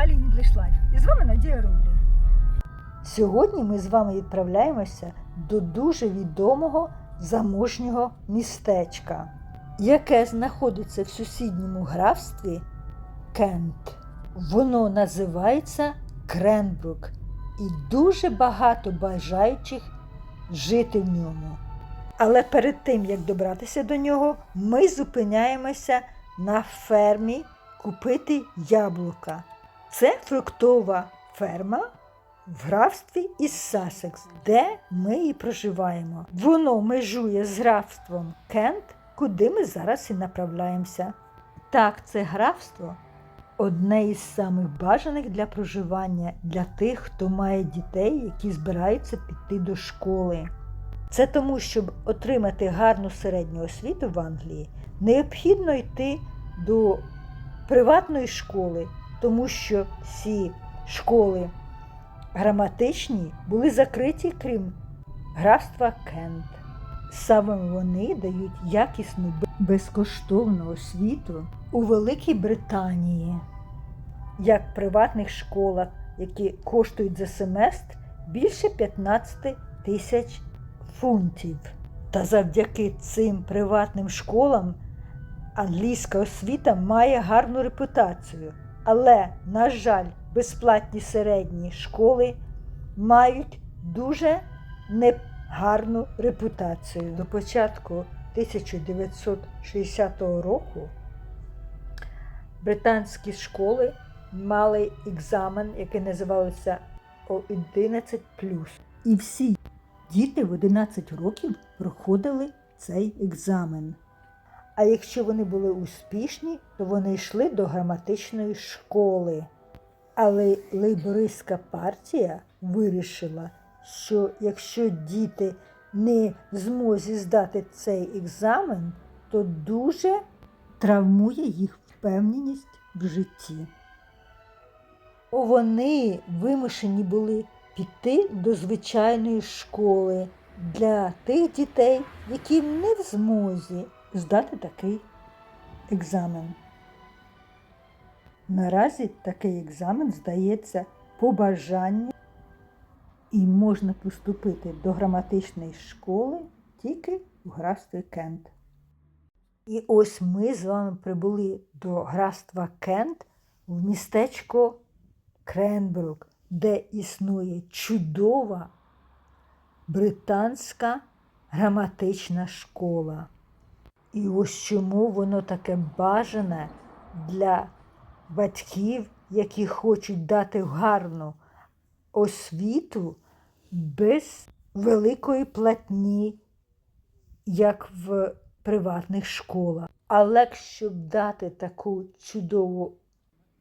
каналі English Life. І з вами Надія Рублі. Сьогодні ми з вами відправляємося до дуже відомого заможнього містечка, яке знаходиться в сусідньому графстві Кент. Воно називається Кренбрук, і дуже багато бажаючих жити в ньому. Але перед тим, як добратися до нього, ми зупиняємося на фермі купити яблука. Це фруктова ферма в графстві із Сасекс, де ми і проживаємо. Воно межує з графством Кент, куди ми зараз і направляємося. Так, це графство одне із самих бажаних для проживання для тих, хто має дітей, які збираються піти до школи. Це тому, щоб отримати гарну середню освіту в Англії, необхідно йти до приватної школи, тому що всі школи граматичні були закриті, крім графства Кент. Саме вони дають якісну безкоштовну освіту у Великій Британії, як приватних школах, які коштують за семестр більше 15 тисяч фунтів. Та завдяки цим приватним школам англійська освіта має гарну репутацію. Але, на жаль, безплатні середні школи мають дуже негарну репутацію. До початку 1960 року британські школи мали екзамен, який називався 11 І всі діти в 11 років проходили цей екзамен. А якщо вони були успішні, то вони йшли до граматичної школи. Але лейбористська партія вирішила, що якщо діти не в змозі здати цей екзамен, то дуже травмує їх впевненість в житті. Вони вимушені були піти до звичайної школи для тих дітей, які не в змозі здати такий екзамен. Наразі такий екзамен здається по бажанню і можна поступити до граматичної школи тільки в графстві Кент. І ось ми з вами прибули до графства Кент в містечко Кренбрук, де існує чудова британська граматична школа. І ось чому воно таке бажане для батьків, які хочуть дати гарну освіту без великої платні, як в приватних школах. Але щоб дати таку чудову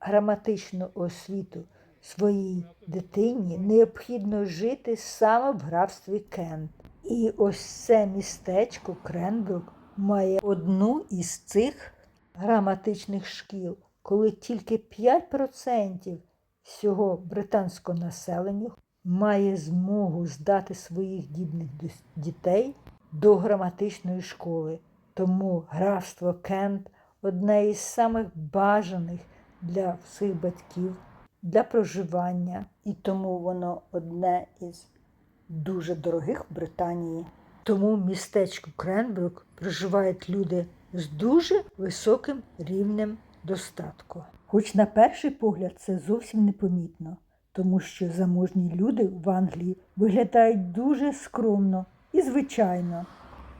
граматичну освіту своїй дитині, необхідно жити саме в графстві Кент. І ось це містечко Кренбрук має одну із цих граматичних шкіл, коли тільки 5% всього британського населення має змогу здати своїх дібних дітей до граматичної школи. Тому графство Кент одне із самих бажаних для всіх батьків для проживання, і тому воно одне із дуже дорогих в Британії. Тому в містечку Кренбрук проживають люди з дуже високим рівнем достатку. Хоч на перший погляд це зовсім непомітно, тому що заможні люди в Англії виглядають дуже скромно і звичайно.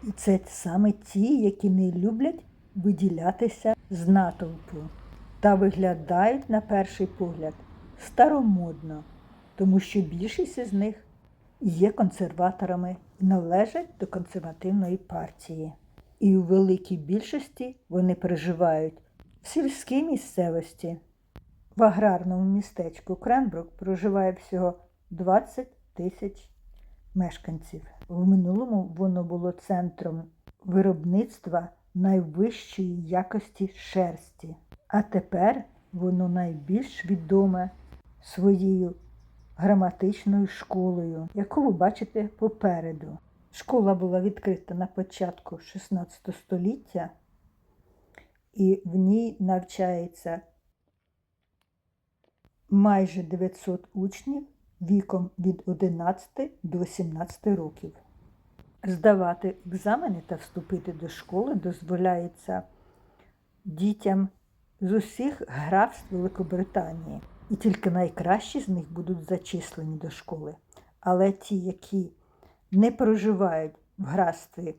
І це саме ті, які не люблять виділятися з натовпу та виглядають на перший погляд старомодно, тому що більшість із них є консерваторами належать до консервативної партії. І у великій більшості вони проживають в сільській місцевості. В аграрному містечку Кренбрук проживає всього 20 тисяч мешканців. В минулому воно було центром виробництва найвищої якості шерсті, а тепер воно найбільш відоме своєю граматичною школою, яку ви бачите попереду. Школа була відкрита на початку 16 століття, і в ній навчається майже 900 учнів віком від 11 до 17 років. Здавати екзамени та вступити до школи дозволяється дітям з усіх графств Великобританії, і тільки найкращі з них будуть зачислені до школи. Але ті, які не проживають в графстві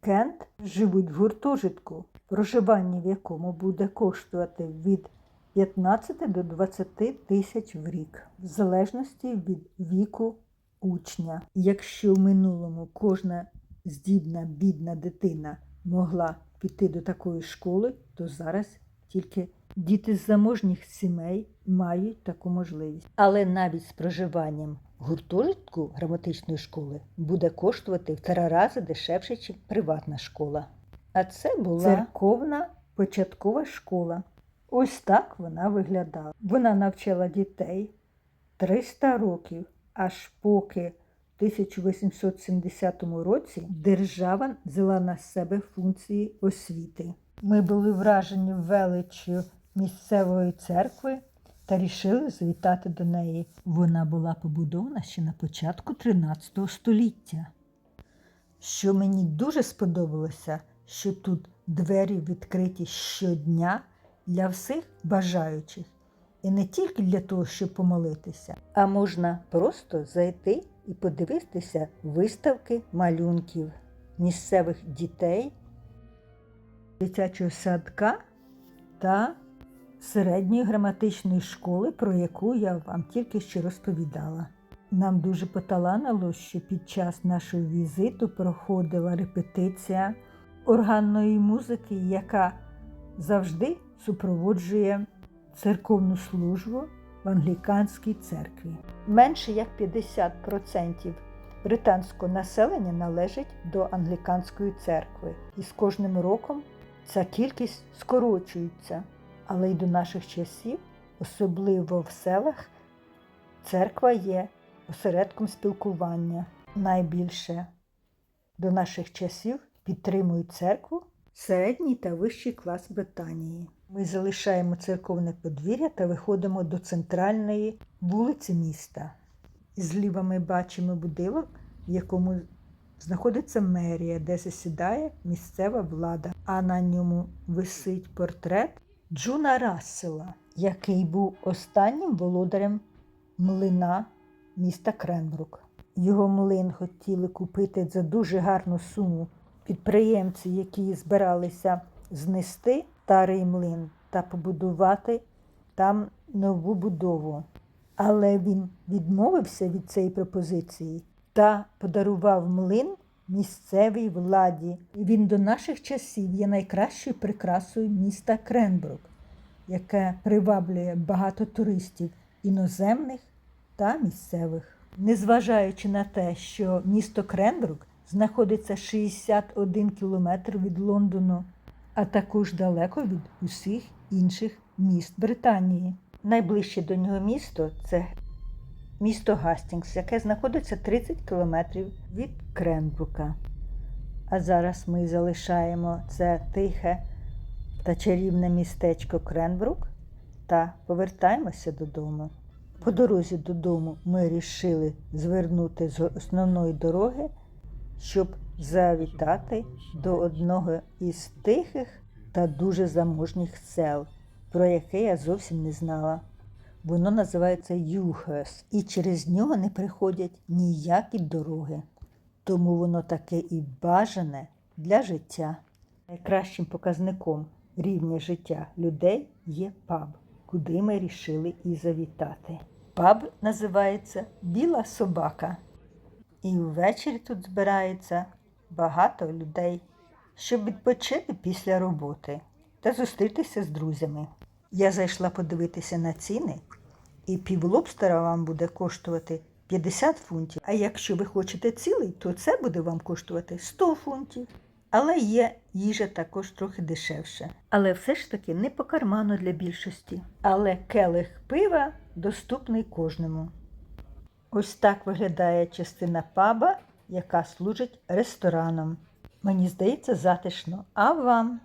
Кент, живуть в гуртожитку, проживання в якому буде коштувати від 15 до 20 тисяч в рік, в залежності від віку учня. Якщо в минулому кожна здібна бідна дитина могла піти до такої школи, то зараз тільки діти з заможніх сімей мають таку можливість. Але навіть з проживанням гуртожитку граматичної школи буде коштувати в три рази дешевше, ніж приватна школа. А це була церковна початкова школа. Ось так вона виглядала. Вона навчала дітей 300 років, аж поки в 1870 році держава взяла на себе функції освіти. Ми були вражені величчю місцевої церкви та рішили завітати до неї. Вона була побудована ще на початку 13 століття. Що мені дуже сподобалося, що тут двері відкриті щодня для всіх бажаючих. І не тільки для того, щоб помолитися, а можна просто зайти і подивитися виставки малюнків місцевих дітей, дитячого садка та середньої граматичної школи, про яку я вам тільки що розповідала. Нам дуже поталанило, що під час нашого візиту проходила репетиція органної музики, яка завжди супроводжує церковну службу в англіканській церкві. Менше як 50% британського населення належить до англіканської церкви, і з кожним роком ця кількість скорочується. Але й до наших часів, особливо в селах, церква є осередком спілкування. Найбільше до наших часів підтримують церкву середній та вищий клас Британії. Ми залишаємо церковне подвір'я та виходимо до центральної вулиці міста. Зліва ми бачимо будинок, в якому знаходиться мерія, де засідає місцева влада, а на ньому висить портрет Джуна Рассела, який був останнім володарем млина міста Кренбрук. Його млин хотіли купити за дуже гарну суму підприємці, які збиралися знести старий млин та побудувати там нову будову. Але він відмовився від цієї пропозиції та подарував млин місцевій владі. І він до наших часів є найкращою прикрасою міста Кренбрук, яке приваблює багато туристів іноземних та місцевих. Незважаючи на те, що місто Кренбрук знаходиться 61 кілометр від Лондону, а також далеко від усіх інших міст Британії. Найближче до нього місто це місто Гастінгс, яке знаходиться 30 кілометрів від Кренбрука. А зараз ми залишаємо це тихе та чарівне містечко Кренбрук та повертаємося додому. По дорозі додому ми вирішили звернути з основної дороги, щоб завітати до одного із тихих та дуже заможніх сел, про яке я зовсім не знала. Воно називається Юхес, і через нього не приходять ніякі дороги. Тому воно таке і бажане для життя. Найкращим показником рівня життя людей є паб, куди ми рішили і завітати. Паб називається Біла собака. І ввечері тут збирається багато людей, щоб відпочити після роботи та зустрітися з друзями. Я зайшла подивитися на ціни, і півлобстера вам буде коштувати 50 фунтів. А якщо ви хочете цілий, то це буде вам коштувати 100 фунтів. Але є їжа також трохи дешевше. Але все ж таки не по карману для більшості. Але келих пива доступний кожному. Ось так виглядає частина паба, яка служить рестораном. Мені здається, затишно. А вам?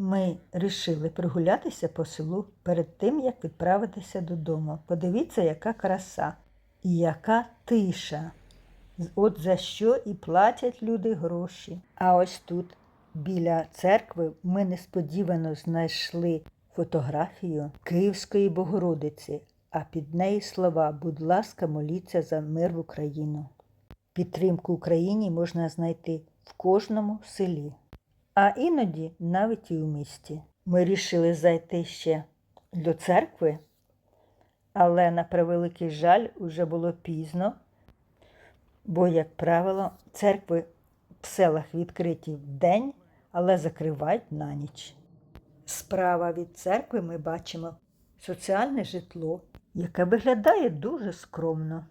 Ми рішили прогулятися по селу перед тим, як відправитися додому. Подивіться, яка краса і яка тиша. От за що і платять люди гроші. А ось тут, біля церкви, ми несподівано знайшли фотографію Київської Богородиці, а під нею слова Будь ласка, моліться за мир в Україну. Підтримку Україні можна знайти в кожному селі, а іноді навіть і у місті. Ми рішили зайти ще до церкви, але на превеликий жаль уже було пізно, бо, як правило, церкви в селах відкриті вдень, але закривають на ніч. Справа від церкви ми бачимо соціальне житло, яке виглядає дуже скромно.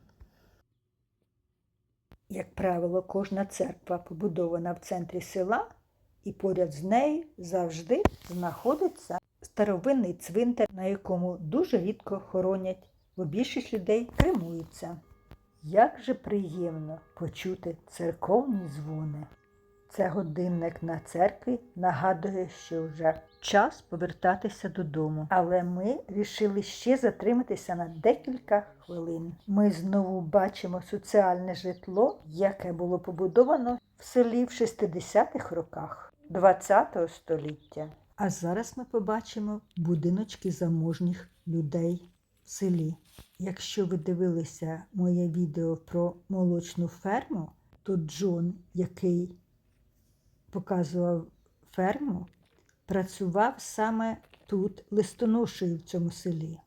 Як правило, кожна церква побудована в центрі села, і поряд з нею завжди знаходиться старовинний цвинтар, на якому дуже рідко хоронять, бо більшість людей кремуються. Як же приємно почути церковні дзвони. Це годинник на церкві нагадує, що вже час повертатися додому. Але ми вирішили ще затриматися на декілька хвилин. Ми знову бачимо соціальне житло, яке було побудовано в селі в 60-х роках ХХ століття. А зараз ми побачимо будиночки заможніх людей в селі. Якщо ви дивилися моє відео про молочну ферму, то Джон, який показував ферму, працював саме тут, листоношею в цьому селі.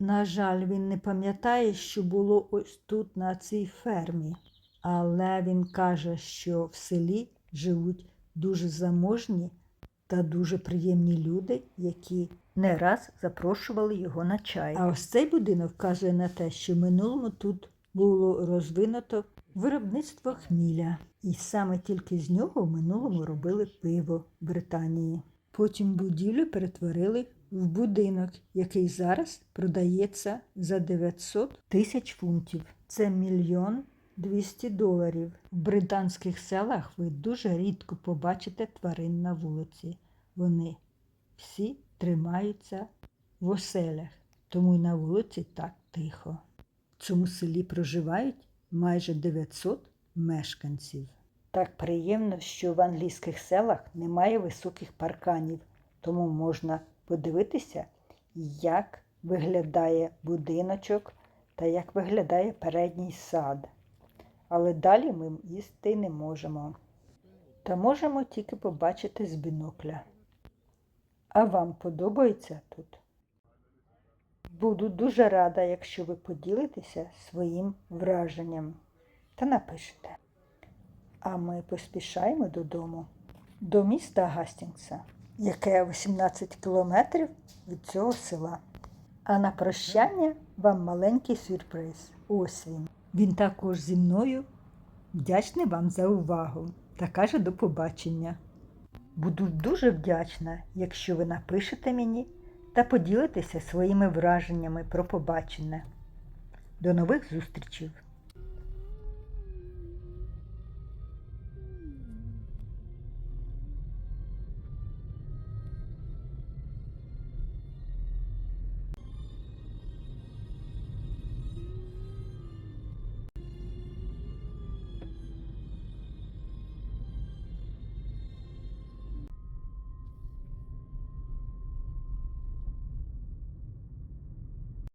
На жаль, він не пам'ятає, що було ось тут, на цій фермі, але він каже, що в селі живуть дуже заможні та дуже приємні люди, які не раз запрошували його на чай. А ось цей будинок вказує на те, що в минулому тут було розвинуто виробництво хміля. І саме тільки з нього в минулому робили пиво в Британії. Потім будівлю перетворили в будинок, який зараз продається за 900 тисяч фунтів. Це мільйон 200 доларів. В британських селах ви дуже рідко побачите тварин на вулиці. Вони всі тримаються в оселях, тому й на вулиці так тихо. В цьому селі проживають майже 900 мешканців. Так приємно, що в англійських селах немає високих парканів, тому можна подивитися, як виглядає будиночок та як виглядає передній сад. Але далі ми їсти не можемо. Та можемо тільки побачити з бінокля. А вам подобається тут? Буду дуже рада, якщо ви поділитеся своїм враженням та напишете. А ми поспішаємо додому, до міста Гастінгса, яке 18 кілометрів від цього села. А на прощання вам маленький сюрприз. Ось він. Він також зі мною вдячний вам за увагу та каже до побачення. Буду дуже вдячна, якщо ви напишете мені та поділитеся своїми враженнями про побачене. До нових зустрічей!